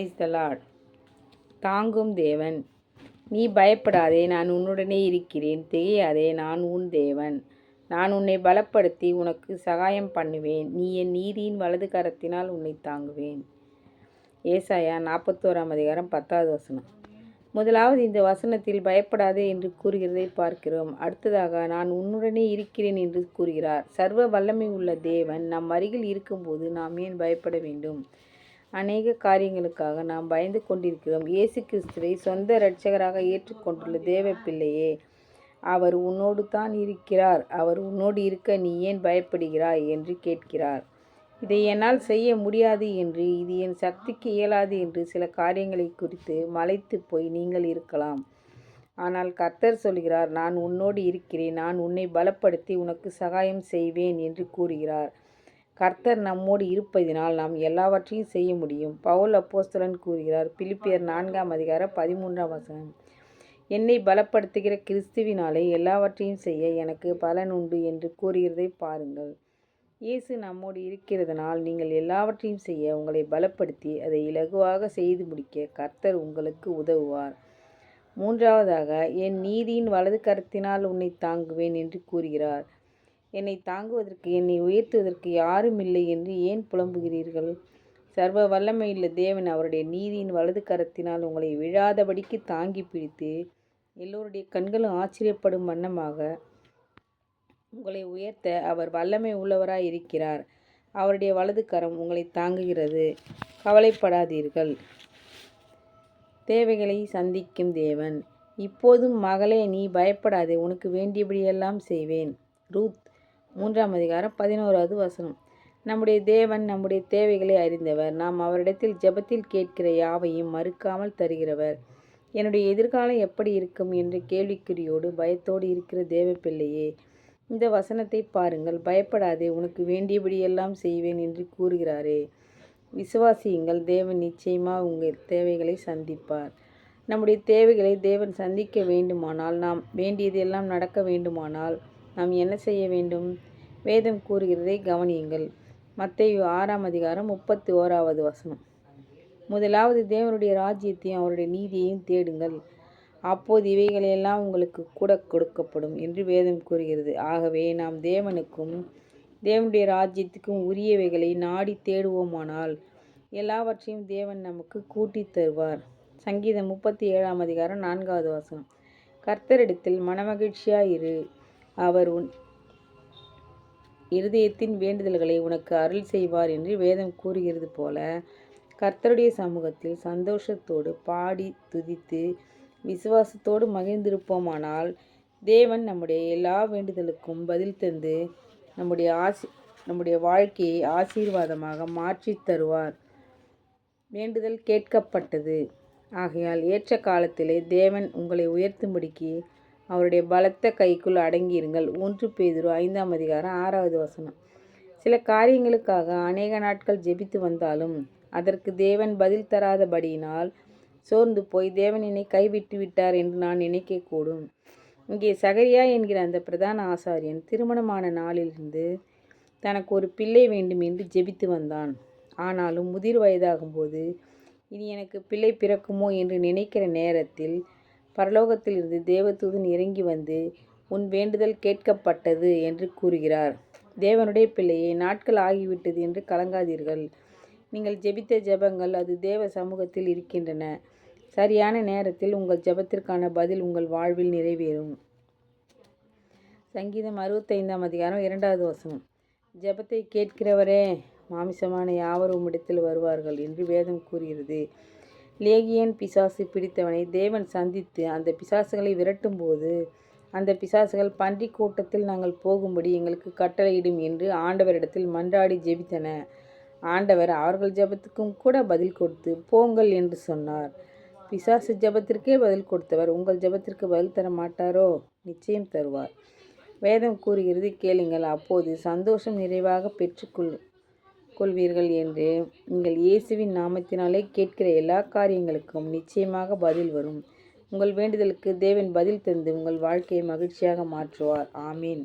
Praise தாங்கும் தேவன். நீ பயப்படாதே நான் உன்னுடனே இருக்கிறேன். திகையாதே நான் உன் தேவன். நான் உன்னை பலப்படுத்தி உனக்கு சகாயம் பண்ணுவேன். நீ என் நீதியின் வலது கரத்தினால் உன்னை தாங்குவேன். ஏசாயா நாற்பத்தோராம் அதிகாரம் பத்தாவது வசனம். முதலாவது இந்த வசனத்தில் பயப்படாதே என்று கூறுகிறதை பார்க்கிறோம். அடுத்ததாக நான் உன்னுடனே இருக்கிறேன் என்று கூறுகிறார். சர்வ வல்லமை உள்ள தேவன் நம் அருகில் இருக்கும்போது நாம் ஏன் பயப்பட வேண்டும்? அநேக காரியங்களுக்காக நாம் பயந்து கொண்டிருக்கிறோம். இயேசு கிறிஸ்துவை சொந்த இரட்சகராக ஏற்றுக்கொண்டுள்ள தேவ பிள்ளையே அவர் உன்னோடு தான் இருக்கிறார். அவர் உன்னோடு இருக்க நீ ஏன் பயப்படுகிறாய்? என்று கேட்கிறார். இதை என்னால் செய்ய முடியாது என்று இது என் சக்திக்கு இயலாது என்று சில காரியங்களை குறித்து மலைத்து போய் நீங்கள் இருக்கலாம். ஆனால் கர்த்தர் சொல்கிறார் நான் உன்னோடு இருக்கிறேன். நான் உன்னை பலப்படுத்தி உனக்கு சகாயம் செய்வேன் என்று கூறுகிறார். கர்த்தர் நம்மோடு இருப்பதினால் நாம் எல்லாவற்றையும் செய்ய முடியும். பவுல் அப்போஸ்தலன் கூறுகிறார் பிலிப்பியர் நான்காம் அதிகார பதிமூன்றாம் வசனம். என்னை பலப்படுத்துகிற கிறிஸ்துவினாலே எல்லாவற்றையும் செய்ய எனக்கு பலன் உண்டு என்று கூறுகிறதை பாருங்கள். இயேசு நம்மோடு இருக்கிறதுனால் நீங்கள் எல்லாவற்றையும் செய்ய உங்களை பலப்படுத்தி அதை இலகுவாக செய்து முடிக்க கர்த்தர் உங்களுக்கு உதவுவார். மூன்றாவதாக என் நீதியின் வலது கரத்தினால் உன்னை தாங்குவேன் என்று கூறுகிறார். என்னை தாங்குவதற்கு என்னை உயர்த்துவதற்கு யாரும் இல்லை என்று ஏன் புலம்புகிறீர்கள்? சர்வ வல்லமையுள்ள தேவன் அவருடைய நீதியின் வலது கரத்தினால் உங்களை விழாதபடிக்கு தாங்கி பிடித்து எல்லோருடைய கண்களும் ஆச்சரியப்படும் வண்ணமாக உங்களை உயர்த்த அவர் வல்லமை உள்ளவராய் இருக்கிறார் அவருடைய வலது கரம் உங்களை தாங்குகிறது. கவலைப்படாதீர்கள். தேவைகளை சந்திக்கும் தேவன். இப்போதும் மகளே நீ பயப்படாதே உனக்கு வேண்டியபடியெல்லாம் செய்வேன். ரூத் மூன்றாம் அதிகாரம் பதினோராவது வசனம். நம்முடைய தேவன் நம்முடைய தேவைகளை அறிந்தவர். நாம் அவரிடத்தில் ஜெபத்தில் கேட்கிற யாவையும் மறுக்காமல் தருகிறவர். என்னுடைய எதிர்காலம் எப்படி இருக்கும் என்ற கேள்விக்குறியோடு பயத்தோடு இருக்கிற தேவ பிள்ளையே இந்த வசனத்தை பாருங்கள். பயப்படாதே உனக்கு வேண்டியபடியெல்லாம் செய்வேன் என்று கூறுகிறாரே. விசுவாசியுங்கள் தேவன் நிச்சயமாக உங்கள் தேவைகளை சந்திப்பார். நம்முடைய தேவைகளை தேவன் சந்திக்க வேண்டுமானால் நாம் வேண்டியதெல்லாம் நடக்க வேண்டுமானால் நாம் என்ன செய்ய வேண்டும்? வேதம் கூறுகிறதை கவனியுங்கள். மத்தேயு ஆறாம் அதிகாரம் முப்பத்தி ஓராவது வசனம். முதலாவது தேவனுடைய ராஜ்யத்தையும் அவருடைய நீதியையும் தேடுங்கள். அப்போது இவைகளெல்லாம் உங்களுக்கு கூட கொடுக்கப்படும் என்று வேதம் கூறுகிறது. ஆகவே நாம் தேவனுக்கும் தேவனுடைய ராஜ்யத்துக்கும் உரியவைகளை நாடி தேடுவோமானால் எல்லாவற்றையும் தேவன் நமக்கு கூட்டி தருவார். சங்கீதம் முப்பத்தி ஏழாம் அதிகாரம் நான்காவது வசனம். கர்த்தரிடத்தில் மனமகிழ்ச்சியாயிரு. அவர் உன் இருதயத்தின் வேண்டுதல்களை உனக்கு அருள் செய்வார் என்று வேதம் கூறுகிறது போல கர்த்தருடைய சமூகத்தில் சந்தோஷத்தோடு பாடி துதித்து விசுவாசத்தோடு மகிழ்ந்திருப்போமானால் தேவன் நம்முடைய எல்லா வேண்டுதலுக்கும் பதில் தந்து நம்முடைய ஆசி நம்முடைய வாழ்க்கையை ஆசீர்வாதமாக மாற்றி தருவார். வேண்டுதல் கேட்கப்பட்டது. ஆகையால் ஏற்ற காலத்திலே தேவன் உங்களை உயர்த்தும்படிக்கு அவருடைய பலத்த கைக்குள் அடங்கியிருங்கள். ஒன்று பேதுரு ஐந்தாம் அதிகாரம் ஆறாவது வசனம். சில காரியங்களுக்காக அநேக நாட்கள் ஜெபித்து வந்தாலும் அதற்கு தேவன் பதில் தராதபடியினால் சோர்ந்து போய் தேவனினை கைவிட்டு விட்டார் என்று நான் நினைக்கக்கூடும் இங்கே சகரியா என்கிற அந்த பிரதான ஆசாரியன் திருமணமான நாளிலிருந்து தனக்கு ஒரு பிள்ளை வேண்டும் என்று ஜெபித்து வந்தான். ஆனாலும் முதிர் வயதாகும்போது இனி எனக்கு பிள்ளை பிறக்குமோ? என்று நினைக்கிற நேரத்தில் பரலோகத்திலிருந்து தேவதூதன் இறங்கி வந்து உன் வேண்டுதல் கேட்கப்பட்டது என்று கூறுகிறார். தேவனுடைய பிள்ளையை நாட்கள் ஆகிவிட்டது என்று கலங்காதீர்கள். நீங்கள் ஜெபித்த ஜெபங்கள் அது தேவ சமூகத்தில் இருக்கின்றன. சரியான நேரத்தில் உங்கள் ஜெபத்திற்கான பதில் உங்கள் வாழ்வில் நிறைவேறும் சங்கீதம் அறுபத்தைந்தாம் அதிகாரம் இரண்டாவது வசனம். ஜெபத்தை கேட்கிறவரே மாமிசமான யாவரும் இடத்தில் வருவார்கள் என்று வேதம் கூறுகிறது. லேகியன் பிசாசு பிடித்தவனை தேவன் சந்தித்து அந்த பிசாசுகளை விரட்டும்போது அந்த பிசாசுகள் பன்றி கூட்டத்தில் நாங்கள் போகும்படி எங்களுக்கு கட்டளையிடும் என்று ஆண்டவரிடத்தில் மன்றாடி ஜெபித்தன. ஆண்டவர் அவர்கள் ஜெபத்துக்கும் கூட பதில் கொடுத்து போங்கள் என்று சொன்னார். பிசாசு ஜெபத்திற்கே பதில் கொடுத்தவர் உங்கள் ஜெபத்திற்கு பதில் தர மாட்டாரோ? நிச்சயம் தருவார். வேதம் கூறுகிறது கேளுங்கள் அப்போது சந்தோஷம் நிறைவாக பெற்றுக்கொள் கொள்வீர்கள் என்று நீங்கள் இயேசுவின் நாமத்தினாலே கேட்கிற எல்லா காரியங்களுக்கும் நிச்சயமாக பதில் வரும். உங்கள் வேண்டுதலுக்கு தேவன் பதில் தந்து உங்கள் வாழ்க்கையை மகிழ்ச்சியாக மாற்றுவார். ஆமீன்.